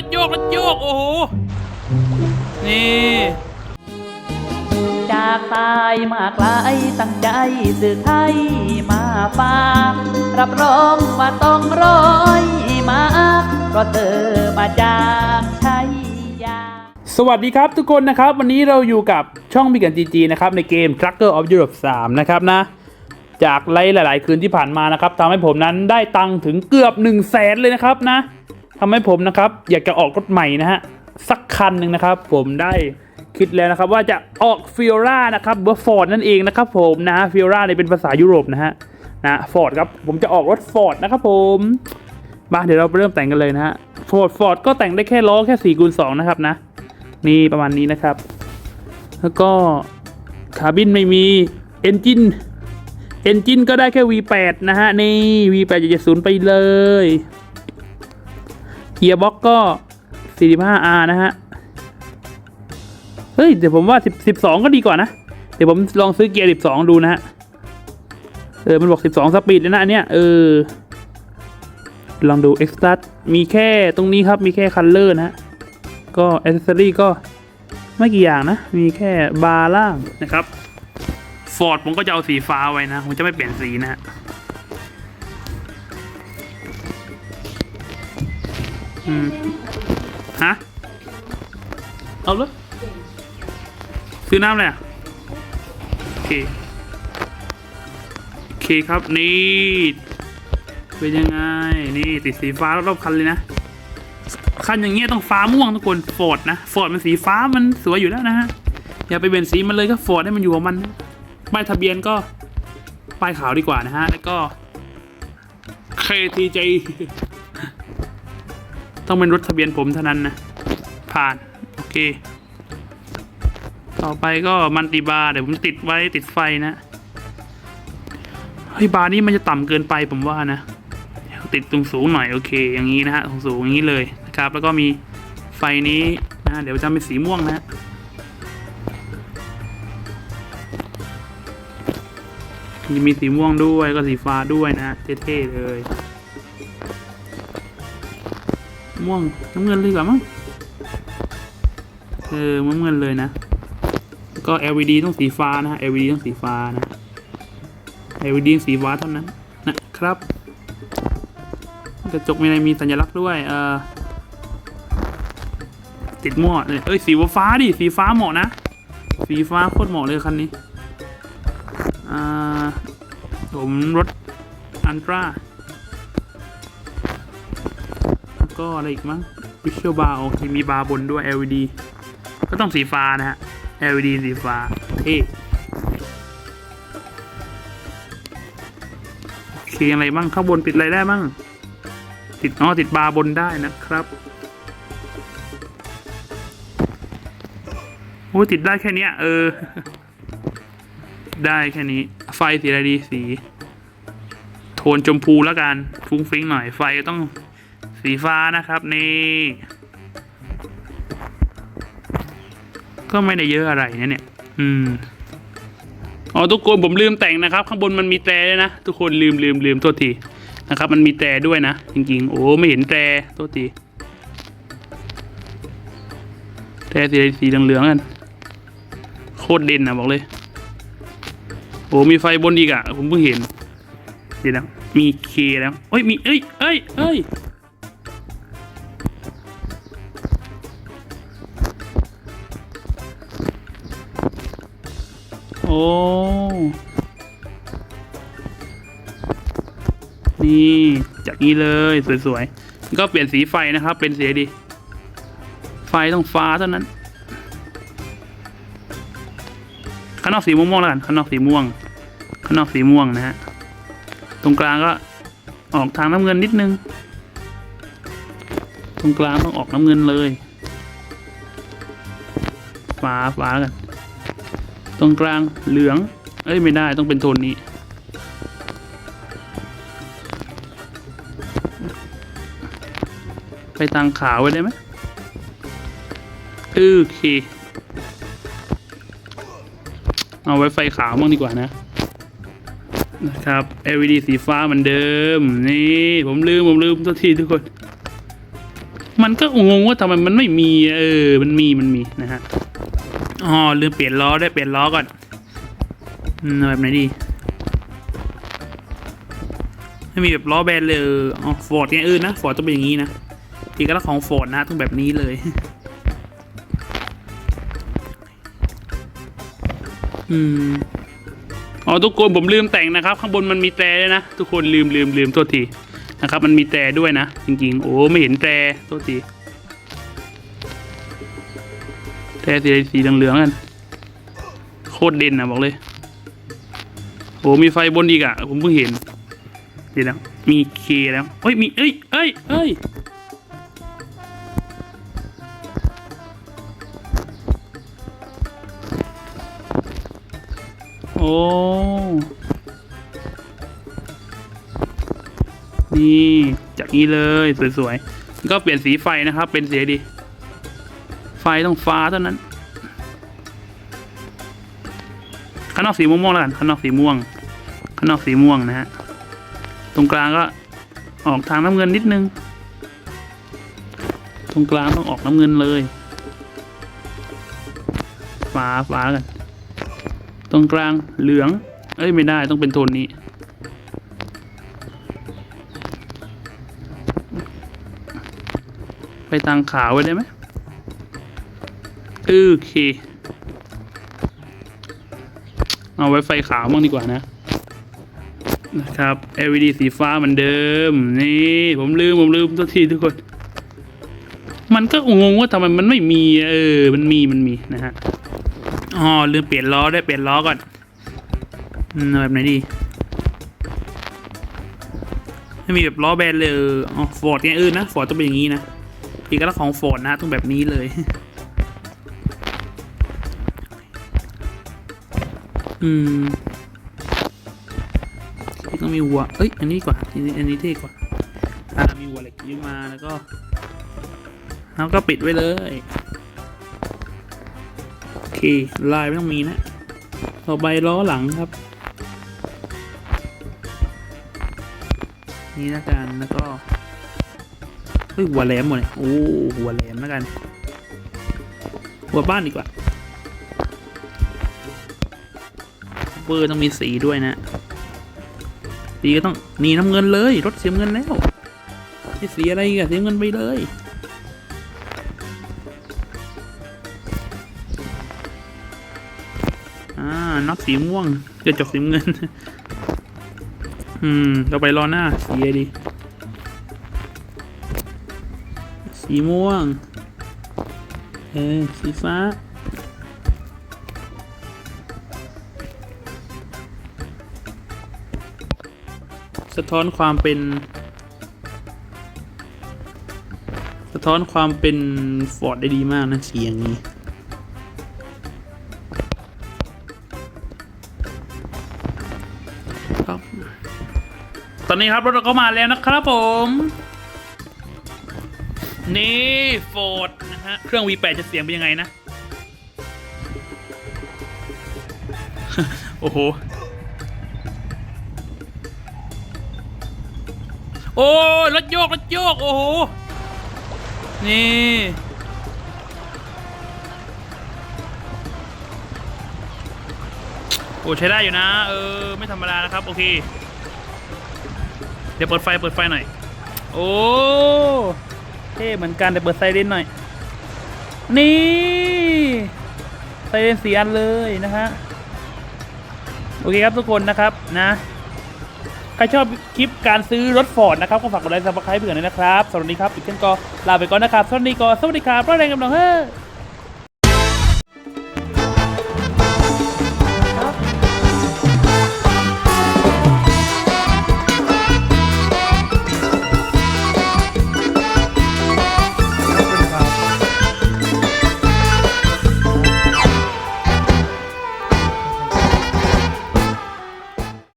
รถโยกรถโยก โอ้โห นี่จากตายมาไกลตั้งใจสื่อไทยมาฝากรับรองว่าต้องร้อยมาเพราะเธอมาจากชัยยา สวัสดีครับทุกคนนะครับ วันนี้เราอยู่กับช่องมิกันจีจีนะครับในเกม Trucker of Europe 3 นะครับนะ จากไลฟ์หลาย ๆ คืนที่ผ่านมานะครับทำให้ผมนั้นได้ตังค์ถึงเกือบ1นึ่งแสนเลยนะครับนะ ทำให้ผมนะครับ อยากจะออกรถใหม่นะฮะสักคันหนึ่งนะครับ ผมได้คิดแล้วนะครับ ว่าจะออกฟิโอร่านะครับเบอร์ฟอร์ดนั่นเองนะครับ ผมนะฮะฟิโอร่าเนี่ยเป็นภาษายุโรปนะฮะนะฟอร์ดครับผมจะออกรถฟอร์ดนะครับผมมาเดี๋ยวเราเริ่มแต่งกันเลยนะฮะฟอร์ดฟอร์ดก็แต่งได้แค่ล้อแค่4ี่คูณสนะครับนะ นี่ประมาณนี้นะครับ แล้วก็คาร์บินไม่มีเอนจินเอนจินก็ได้แค่ V8 นะฮะ นี่ V8 770ไปเลย เกียร์บ็อกก็ 45R นะฮะ เฮ้ย เดี๋ยวผมว่า 10 12 ก็ดีกว่านะ เดี๋ยวผมลองซื้อเกียร์ 12 ดูนะฮะ เออ มันบอก 12 สปีดเลยนะอันเนี้ย เออ ลองดู e x t r a มีแค่ตรงนี้ครับ มีแค่คัลเลอร์นะฮะ ก็อ c เซอรี่ก็ไม่กี่อย่างนะ มีแค่บาร์ล่างนะครับ ฟอร์ดผมก็จะเอาสีฟ้าไว้นะ ผมจะไม่เปลี่ยนสีนะฮะ อืมฮะ เอาเลยซื้อน้ำเลยอะ โอเค โอเคครับนี่ เป็นยังไง นี่ติดสีฟ้ารอบๆคันเลยนะ คันอย่างเงี้ยต้องฟ้าม่วงทุกคนฟอร์ดนะฟอร์ดมันสีฟ้ามันสวยอยู่แล้วนะฮะ อย่าไปเปลี่ยนสีมันเลยก็ฟอร์ดให้มันอยู่ของมันนะป้ายทะเบียนก็ป้ายขาวดีกว่านะฮะ แล้วก็ KTJ ต้องเป็นรถทะเบียนผมเท่านั้นนะ ผ่าน โอเค ต่อไปก็มันติบาร์เดี๋ยวผมติดไว้ติดไฟนะเฮ้ยบาร์นี้มันจะต่ำเกินไปผมว่านะ ติดตรงสูงหน่อยโอเค อย่างนี้นะฮะสูงสูงอย่างนี้เลยนะครับ แล้วก็มีไฟนี้นะเดี๋ยวจะเป็นสีม่วงนะมีสีม่วงด้วยก็สีฟ้าด้วยนะฮะเท่ๆเลย ม่วงน้ำเงินเลยกว่ามั้งเออน้ำเงินเลยนะ ก็ LED ต้องสีฟ้านะฮะ LED ต้องสีฟ้านะ LED สีฟ้าเท่านั้นนะครับ กระจกมีอะไรมีสัญลักษณ์ด้วย เอ่อติดหม้อเลยเอ้ยสีฟ้าดิสีฟ้าเหมาะนะ สีฟ้าโคตรเหมาะเลยคันนี้ อ่าผมรถอันตรา ก็อะไรอีกมั้งวิชวลบาร์โอเคมีบาร์บนด้วย LED ก็ต้องสีฟ้านะฮะ LED สีฟ้าเท่โอเคอะไรบ้างข้างบนปิดอะไรได้บ้างติดอ๋อติดบาร์บนได้นะครับโอ้ติดได้แค่นี้เออ ได้แค่นี้ ไฟสีอะไรดีสี โทนชมพูแล้วกันฟุ้งฟิ้งหน่อยไฟต้อง สีฟ้านะครับนี่ก็ไม่ได้เยอะอะไรนะเนี่ย อืม อ๋อทุกคนผมลืมแต่งนะครับ ข้างบนมันมีแต่ด้วยนะ ทุกคนลืมลืมลืมโทษทีนะครับ มันมีแต่ด้วยนะ จริงๆ โอ้ไม่เห็นแต่โทษทีแต่สีสีเหลืองๆกันโคตรเด่นนะบอกเลย โอ้มีไฟบนอีกอะ่ะผมเพิ่งเห็นเดี๋ยวนะมีเคแล้วเอ้ยมีเอ้ยเอ้ยเอ้ย อ้ นี่จากนี้เลยสวยๆก็เปลี่ยนสีไฟนะครับ เป็นสีดี ไฟต้องฟ้าเท่านั้น ข้างนอกสีม่วงๆแล้วกัน ข้างนอกสีม่วง ข้างนอกสีม่วงนะฮะ ตรงกลางก็ออกทางน้ำเงินนิดนึง ตรงกลางต้องออกน้ำเงินเลย ฟ้าฟ้าแล้วกัน ตรงกลางเหลือง เอ้ยไม่ได้ต้องเป็นโทนนี้ ไปทางขาวไว้ได้ไหมโอเค เอาไว้ไฟขาวบ้างดีกว่านะ นะครับ LED สีฟ้าเหมือนเดิม นี่ ผมลืม ผมลืมทุกทีทุกคน มันก็งงว่าทำไมมันไม่มี เออ มันมีมันมีนะฮะ อ๋อลืมเปลี่ยนล้อได้เปลี่ยนล้อก่อนแบบไหนดี ไม่มีแบบล้อแบนเลยอ๋อฟอร์ดไงเออนนะฟอร์ดต้องเป็นอย่างนี้นะเอกลักษณ์ของฟอร์ดนะต้องแบบนี้เลย อืมอ๋อทุกคนผมลืมแต่งนะครับ ข้างบนมันมีแต่ด้วยนะ ทุกคนลืมลืมลืมโทษทีนะครับ มันมีแต่ด้วยนะ จริงๆ โอ้ไม่เห็นแต่โทษที แต่สีสีเหลืองๆกันโคตรเด่นนะบอกเลยโอ้มีไฟบนอีกอะผมเพิ่งเห็นเดี๋ยวนะมีเคแล้วเอ้ยมีเอ้ยเอ้ยเอ้ยโอ้นี่จากนี้เลยสวยๆก็เปลี่ยนสีไฟนะครับ เป็นสีดี ไฟต้องฟ้าเท่านั้นข้างนอกสีม่วงๆแล้วกันข้างนอกสีม่วงข้างนอกสีม่วงนะฮะตรงกลางก็ออกทางน้ำเงินนิดนึง ตรงกลางต้องออกน้ำเงินเลยฟ้าฟ้ากัน ตรงกลางเหลือง เอ้ยไม่ได้ต้องเป็นโทนนี้ ไปทางขาวไว้ได้ไหม อเค เอาไว้ไฟขาวบ้างดีกว่านะ นะครับ LED สีฟ้าเหมือนเดิม นี่ ผมลืม ผมลืมทุกทีทุกคน มันก็งงว่าทำไมมันไม่มี เออ มันมีมันมีนะฮะ อ๋อ ลืมเปลี่ยนล้อได้เปลี่ยนล้อก่อนแบบไหนดีไม่มีแบบล้อแบนเลยอ๋อฟอร์ดไงเออนะฟอร์ดต้องเป็นอย่างนี้นะเอกลักษณ์ของฟอร์ดนะต้องแบบนี้เลย อืมต้องมีวัว เอ้ย อันนี้กว่าอันนี้อันนี้เท่กว่า อ่า มีวัวเหล็กยืมมาแล้วก็แล้วก็ปิดไว้เลย โอเค ลายไม่ต้องมีนะ ต่อไปล้อหลังครับ นี่นะกัน แล้วก็เฮ้ยหัวแหลมหมดเลยโอ้หัวแหลมแล้วกัน หัวบ้านดีกว่า เบอร์ต้องมีสีด้วยนะ สีก็ต้องนี่น้ำเงินเลยรถเสียเงินแล้วนี่สีอะไรอีกันเสียเงินไปเลยอ่าน็อตสีม่วงกระจกสีเงิน อืมเราไปรอหน้าสีดีสีม่วงเออสีฟ้า สะท้อนความเป็น สะท้อนความเป็นฟอร์ดได้ดีมากนะสีอย่างนี้ครับตอนนี้ครับรถเราก็มาแล้วนะครับผม นี่โฟร์ดนะฮะ เครื่อง V8 จะเสียงเป็นยังไงนะ โอ้โห อ้ยรถโยกรถโยกโอ้โหนี่โอ้ใช้ได้อยู่นะ เออ ไม่ธรรมดานะครับ โอเค เดี๋ยวเปิดไฟเปิดไฟหน่อย โอ้เท่เหมือนกันเดี๋ยวเปิดไซเรนหน่อย นี่ไซเรนสีอันเลยนะฮะ โอเคครับทุกคนนะครับนะ ครชอบคลิปการซื้อรถฟอร์ดนะครับ ก็ฝากกดไลค์ซับสไครป์เผื่อหน่อยนะครับสำหรับวันนี้ครับอีกเช่นก็ลาไปก่อนนะครับสวัสดีก่อนสวัสดีครับรถแรงกำลังเฮ้อ